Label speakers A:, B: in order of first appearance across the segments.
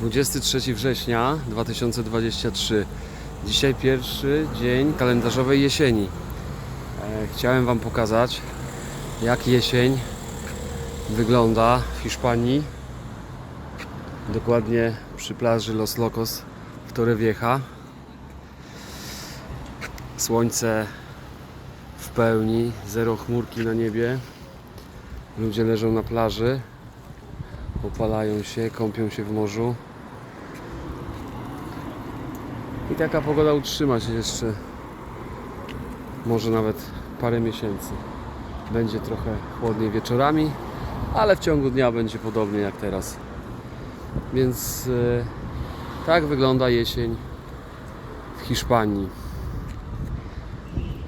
A: 23 września 2023. Dzisiaj pierwszy dzień kalendarzowej jesieni. E, Chciałem Wam pokazać, jak jesień wygląda w Hiszpanii. Dokładnie przy plaży Los Locos w Torrevieja. Słońce w pełni, zero chmurki na niebie. Ludzie leżą na plaży, opalają się, kąpią się w morzu. I taka pogoda utrzyma się jeszcze może nawet parę miesięcy. Będzie trochę chłodniej wieczorami, ale w ciągu dnia będzie podobnie jak teraz. Więc e, tak wygląda jesień w Hiszpanii.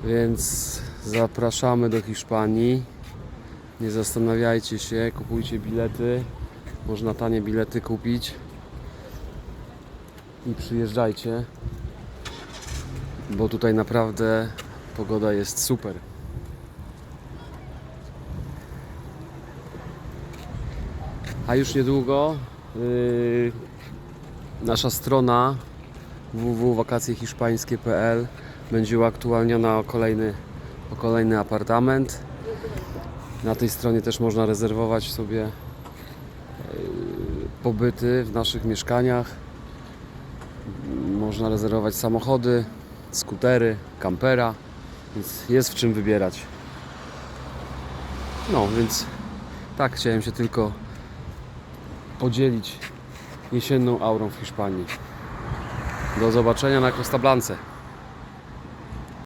A: Więc zapraszamy do Hiszpanii. Nie zastanawiajcie się, kupujcie bilety. Można tanie bilety kupić. I przyjeżdżajcie. Bo tutaj naprawdę pogoda jest super. A już niedługo yy, nasza strona www.wakacjehiszpańskie.pl będzie uaktualniona o kolejny, o kolejny apartament. Na tej stronie też można rezerwować sobie yy, pobyty w naszych mieszkaniach. Można rezerwować samochody, skutery, kampera, więc jest w czym wybierać. No, więc tak chciałem się tylko podzielić jesienną aurą w Hiszpanii. Do zobaczenia na Costa Blance.